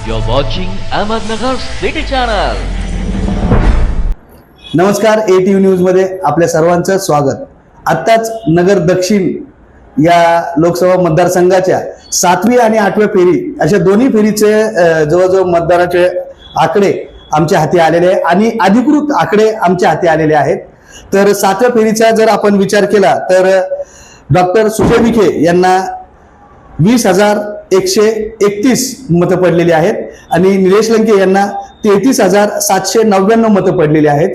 You're watching Ahmednagar City Channel. नमस्कार A T V न्यूजमध्ये आपल्या सर्वांचं स्वागत आत्ताच नगर दक्षिण या लोकसभा मतदारसंघाच्या सातवी आणि आठव्या फेरी अशा दोन्ही फेरीचे जवळजवळ मतदाराचे आकडे आमच्या हाती आलेले आहे आणि अधिकृत आकडे आमच्या हाती आलेले आहेत तर सातव्या फेरीचा जर आपण विचार केला तर डॉक्टर सुजय विखे यांना वीस हजार एकशे एकतीस मतं पडलेली आहेत. आणि निलेश लंके यांना तेहतीस हजार सातशे नव्याण्णव मतं पडलेली आहेत.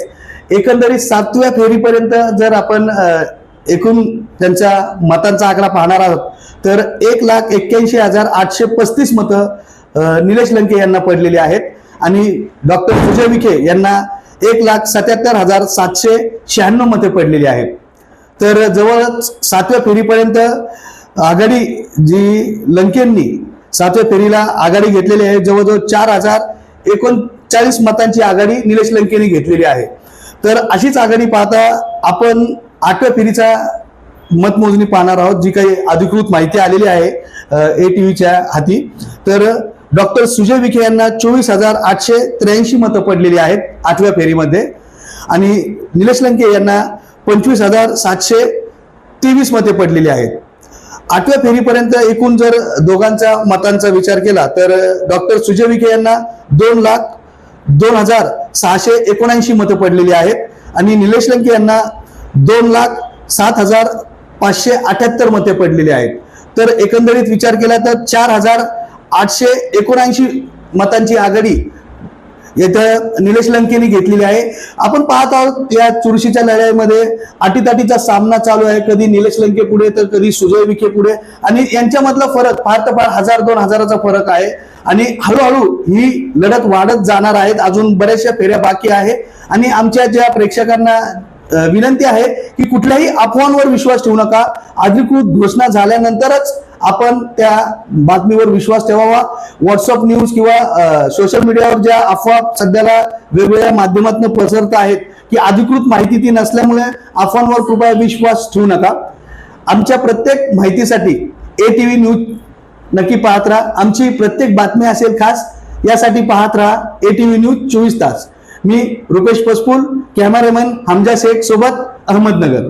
एकंदरीत सातव्या फेरीपर्यंत जर आपण एकूण त्यांच्या मतांचा आकडा पाहणार आहोत तर एक लाख एक्क्याऐंशी हजार आठशे पस्तीस मतं निलेश लंके यांना पडलेली आहेत. आणि डॉक्टर सुजय विखे यांना एक लाख सत्याहत्तर हजार सातशे शहाण्णव मते पडलेली आहेत. तर जवळच सातव्या फेरीपर्यंत आघाडी जी लंकेंनी सातव्या फेरीला आघाडी घेतलेली आहे जवळजवळ चार हजार एकोणचाळीस मतांची आघाडी निलेश लंकेने घेतलेली आहे. तर अशीच आघाडी पाहता आपण आठव्या फेरीचा मतमोजणी पाहणार आहोत जी काही अधिकृत माहिती आलेली आहे ए टी व्हीच्या हाती. तर डॉक्टर सुजय विखे यांना चोवीस हजार आठशे त्र्याऐंशी मतं पडलेली आहेत आठव्या फेरीमध्ये. आणि निलेश लंके यांना पंचवीस हजार सातशे तेवीस मते पडलेली आहेत. आठव्या फेरीपर्यंत एकूण जर दोघांचा मतांचा विचार केला तर डॉक्टर सुजय विखे यांना दोन लाख दोन हजार सहाशे एकोणऐंशी मतं पडलेली आहेत आणि निलेश लंके यांना दोन लाख सात हजार पाचशे अठ्याहत्तर मते पडलेली आहेत. तर एकंदरीत विचार केला तर चार हजार आठशे एकोणऐंशी मतांची आघाडी येथं निलेश लंकेने घेतलेली आहे. आपण पाहत आहोत या चुरशीच्या लढाईमध्ये अटीतटीचा सामना चालू आहे. कधी निलेश लंके पुढे तर कधी सुजय विखे पुढे. आणि यांच्यामधला फरक फार तर फार हजार दोन हजाराचा फरक आहे. आणि हळूहळू ही लढत वाढत जाणार आहेत अजून बऱ्याचशा फेऱ्या बाकी आहे. आणि आमच्या ज्या प्रेक्षकांना विनंती आहे की कुठल्याही अफवांवर विश्वास ठेवू नका. अधिकृत घोषणा झाल्यानंतरच आपण त्या बातमीवर विश्वास ठेवावा. व्हॉट्सअप न्यूज किंवा सोशल मीडियावर ज्या अफवा सध्याला वेगवेगळ्या माध्यमातून पसरत आहेत की अधिकृत माहिती ती नसल्यामुळे अफवांवर कृपया विश्वास ठेवू नका. आमच्या प्रत्येक माहितीसाठी ए टी व्ही न्यूज नक्की पाहत राहा. आमची प्रत्येक बातमी असेल खास यासाठी पाहत राहा ए टी व्ही न्यूज चोवीस तास. मी रुपेश पसपूल कॅमेरामॅन हमजा शेख सोबत अहमदनगर.